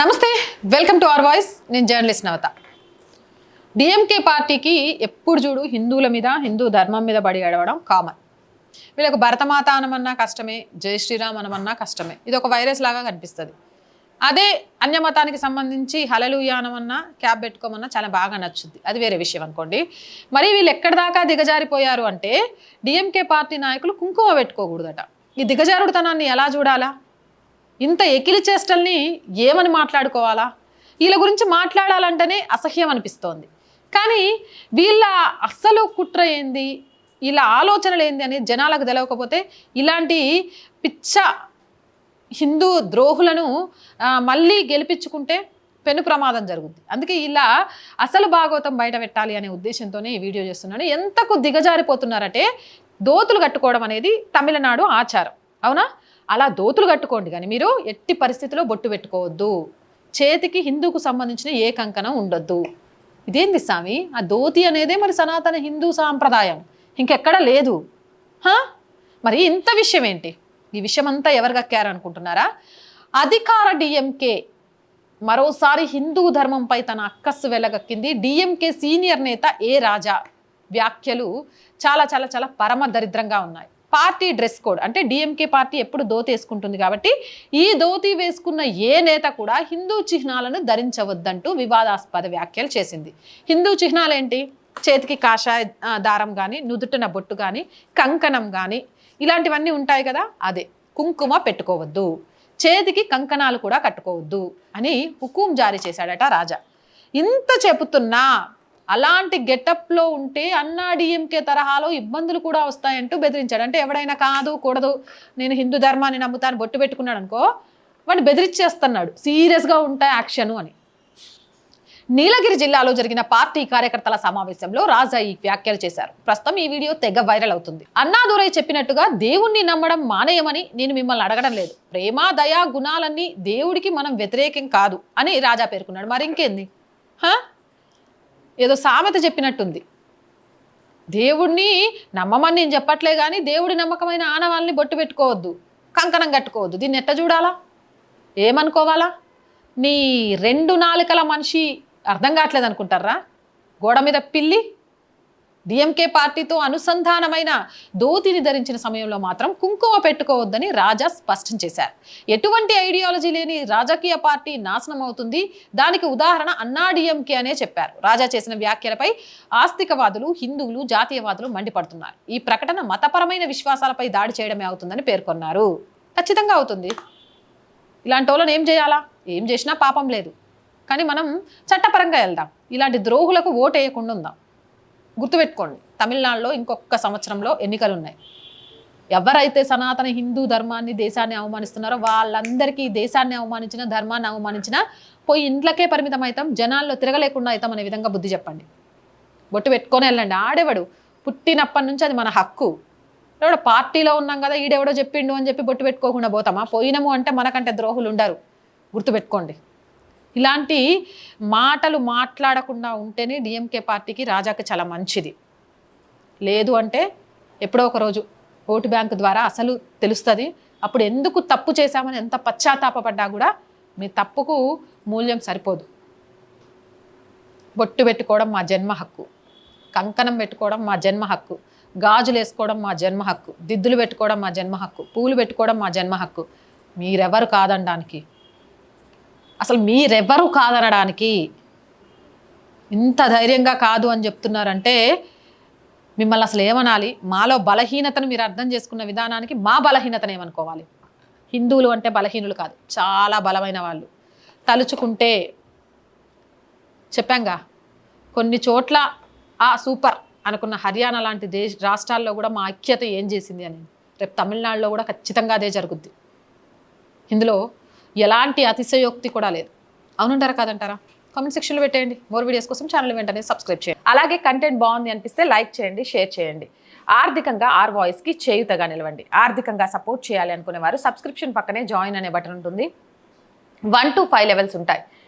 నమస్తే welcome to our voice. నేను journalist Navatha. DMK పార్టీకి ఎప్పుడు చూడు హిందువుల మీద హిందూ ధర్మం మీద బడి గడవడం కామన్ వీళ్ళకు భరతమాత అనమన్నా కష్టమే జై శ్రీరామ్ అనమన్నా కష్టమే. ఇది ఒక వైరస్ లాగా కనిపిస్తుంది. అదే అన్యమతానికి సంబంధించి హలలుయానమన్నా క్యాబ్ పెట్టుకోమన్నా చాలా బాగా నచ్చుద్ది. అది వేరే విషయం అనుకోండి. మరి వీళ్ళు ఎక్కడి దాకా దిగజారిపోయారు అంటే డిఎంకే పార్టీ నాయకులు కుంకుమ పెట్టుకోకూడదట. ఈ దిగజారుడుతనాన్ని ఎలా చూడాలా? ఇంత ఎకిలి చేష్టల్ని ఏమని మాట్లాడుకోవాలా? వీళ్ళ గురించి మాట్లాడాలంటేనే అసహ్యం అనిపిస్తోంది. కానీ వీళ్ళ అస్సలు కుట్ర ఏంది? వీళ్ళ ఆలోచనలు ఏంది అనేది జనాలకు తెలవకపోతే ఇలాంటి పిచ్చ హిందూ ద్రోహులను మళ్ళీ గెలిపించుకుంటే పెను ప్రమాదం జరుగుద్ది. అందుకే ఇలా అసలు భాగవతం బయట పెట్టాలి అనే ఉద్దేశంతోనే ఈ వీడియో చేస్తున్నాను. ఎంతకు దిగజారిపోతున్నారంటే దోతులు కట్టుకోవడం అనేది తమిళనాడు ఆచారం. అవునా? అలా దోతులు కట్టుకోండి కానీ మీరు ఎట్టి పరిస్థితిలో బొట్టు పెట్టుకోవద్దు. చేతికి హిందూకు సంబంధించిన ఏ కంకణం ఉండొద్దు. ఇదేంది స్వామి? ఆ ధోతి అనేదే మరి సనాతన హిందూ సాంప్రదాయం. ఇంకెక్కడ లేదు. హా? మరి ఇంత విషయం ఏంటి? ఈ విషయం అంతా ఎవరు కక్కారనుకుంటున్నారా? అధికార డిఎంకే మరోసారి హిందూ ధర్మంపై తన అక్కస్సు వెళ్ళగక్కింది డిఎంకే సీనియర్ నేత ఏ రాజా? వ్యాఖ్యలు చాలా చాలా చాలా పరమ దరిద్రంగా ఉన్నాయి. పార్టీ డ్రెస్ కోడ్ అంటే డిఎంకే పార్టీ ఎప్పుడు ధోతి వేసుకుంటుంది కాబట్టి ఈ దోతి వేసుకున్న ఏ నేత కూడా హిందూ చిహ్నాలను ధరించవద్దంటూ వివాదాస్పద వ్యాఖ్యలు చేసింది. హిందూ చిహ్నాలు ఏంటి? చేతికి కాషాయ దారం కానీ నుదుటిన బొట్టు కానీ కంకణం కానీ ఇలాంటివన్నీ ఉంటాయి కదా అదే. కుంకుమ పెట్టుకోవద్దు. చేతికి కంకణాలు కూడా కట్టుకోవద్దు అని హుకుం జారీ చేశాడట రాజా. ఇంత చెబుతున్నా అలాంటి గెటప్లో ఉంటే అన్నా డిఎంకే తరహాలో ఇబ్బందులు కూడా వస్తాయంటూ బెదిరించాడు. అంటే ఎవడైనా కాదు కూడదు నేను హిందూ ధర్మాన్ని నమ్ముతాను బొట్టు పెట్టుకున్నాడు అనుకో వాడిని బెదిరించేస్తున్నాడు సీరియస్గా ఉంటాయి యాక్షను అని. నీలగిరి జిల్లాలో జరిగిన పార్టీ కార్యకర్తల సమావేశంలో రాజా ఈ వ్యాఖ్యలు చేశారు. ప్రస్తుతం ఈ వీడియో తెగ వైరల్ అవుతుంది. అన్నాదురై చెప్పినట్టుగా దేవుణ్ణి నమ్మడం మానేయమని నేను మిమ్మల్ని అడగడం లేదు. ప్రేమ దయా గుణాలన్నీ దేవుడికి మనం వ్యతిరేకం కాదు అని రాజా పేర్కొన్నాడు. మరి ఇంకేంది? హా? ఏదో సామెత చెప్పినట్టుంది. దేవుణ్ణి నమ్మమని నేను చెప్పట్లే కానీ దేవుడి నమ్మకమైన ఆనవాళ్ళని బొట్టు పెట్టుకోవద్దు కంకణం కట్టుకోవద్దు. దీన్ని ఎట్ట చూడాలా? ఏమనుకోవాలా? నీ రెండు నాలుకల మనిషి అర్థం కావట్లేదు అనుకుంటారా గోడ మీద పిల్లి డిఎంకే పార్టీతో అనుసంధానమైన ధోతిని ధరించిన సమయంలో మాత్రం కుంకుమ పెట్టుకోవద్దని రాజా స్పష్టం చేశారు. ఎటువంటి ఐడియాలజీ లేని రాజకీయ పార్టీ నాశనం అవుతుంది దానికి ఉదాహరణ అన్నా డిఎంకే అనే చెప్పారు. రాజా చేసిన వ్యాఖ్యలపై ఆస్తికవాదులు హిందువులు జాతీయవాదులు మండిపడుతున్నారు. ఈ ప్రకటన మతపరమైన విశ్వాసాలపై దాడి చేయడమే అవుతుందని పేర్కొన్నారు. ఖచ్చితంగా అవుతుంది. ఇలాంటి వాళ్ళని ఏం చేయాలా? ఏం చేసినా పాపం లేదు. కానీ మనం చట్టపరంగా వెళ్దాం. ఇలాంటి ద్రోహులకు ఓటు వేయకుండా ఉందాం. గుర్తుపెట్టుకోండి తమిళనాడులో ఇంకొక సంవత్సరంలో ఎన్నికలు ఉన్నాయి ఎవరైతే సనాతన హిందూ ధర్మాన్ని దేశాన్ని అవమానిస్తున్నారో వాళ్ళందరికీ దేశాన్ని అవమానించిన ధర్మాన్ని అవమానించిన పోయి ఇంట్లకే పరిమితం అవుతాం జనాల్లో తిరగలేకుండా అవుతాం అనే విధంగా బుద్ధి చెప్పండి. బొట్టు పెట్టుకొని వెళ్ళండి. ఆడేవాడు? పుట్టినప్పటి నుంచి అది మన హక్కు. ఎవడో పార్టీలో ఉన్నాం కదా ఈడెవడో చెప్పిండు అని చెప్పి బొట్టు పెట్టుకోకుండా పోతామా? పోయినము అంటే మనకంటే ద్రోహులు ఉండరు. గుర్తుపెట్టుకోండి. ఇలాంటి మాటలు మాట్లాడకుండా ఉంటేనే డిఎంకే పార్టీకి రాజాకి చాలా మంచిది. లేదు అంటే ఎప్పుడో ఒకరోజు ఓటు బ్యాంకు ద్వారా అసలు తెలుస్తుంది. అప్పుడు ఎందుకు తప్పు చేశామని ఎంత పశ్చాత్తాపడ్డా కూడా మీ తప్పుకు మూల్యం సరిపోదు. బొట్టు పెట్టుకోవడం మా జన్మ హక్కు. కంకణం పెట్టుకోవడం మా జన్మ హక్కు. గాజులు వేసుకోవడం మా జన్మ హక్కు. దిద్దులు పెట్టుకోవడం మా జన్మ హక్కు. పూలు పెట్టుకోవడం మా జన్మ హక్కు. మీరెవరు కాదనడానికి అసలు మీరెవరు కాదనడానికి ఇంత ధైర్యంగా కాదు అని చెప్తున్నారంటే మిమ్మల్ని అసలు ఏమనాలి? మాలో బలహీనతను మీరు అర్థం చేసుకున్న విధానానికి మా బలహీనతను ఏమనుకోవాలి? హిందువులు అంటే బలహీనులు కాదు చాలా బలమైన వాళ్ళు. తలుచుకుంటే చెప్పాంగా కొన్ని చోట్ల ఆ సూపర్ అనుకున్న హర్యానా లాంటి దేశ రాష్ట్రాల్లో కూడా మా ఐక్యత ఏం చేసింది అని రేపు తమిళనాడులో కూడా ఖచ్చితంగా అదే జరుగుద్ది. ఇందులో ఎలాంటి అతిశయోక్తి కూడా లేదు. అవునంటారా కాదంటారా? కామెంట్ సెక్షన్లో పెట్టేయండి. మోర్ వీడియోస్ కోసం ఛానల్ వెంటనే సబ్స్క్రైబ్ చేయండి. అలాగే కంటెంట్ బాగుంది అనిపిస్తే లైక్ చేయండి షేర్ చేయండి. ఆర్థికంగా ఆర్ వాయిస్కి చేయుతగా నిలవండి. ఆర్థికంగా సపోర్ట్ చేయాలి అనుకునే వారు సబ్స్క్రిప్షన్ పక్కనే జాయిన్ అనే బటన్ ఉంటుంది. వన్ టు ఫైవ్ లెవెల్స్ ఉంటాయి.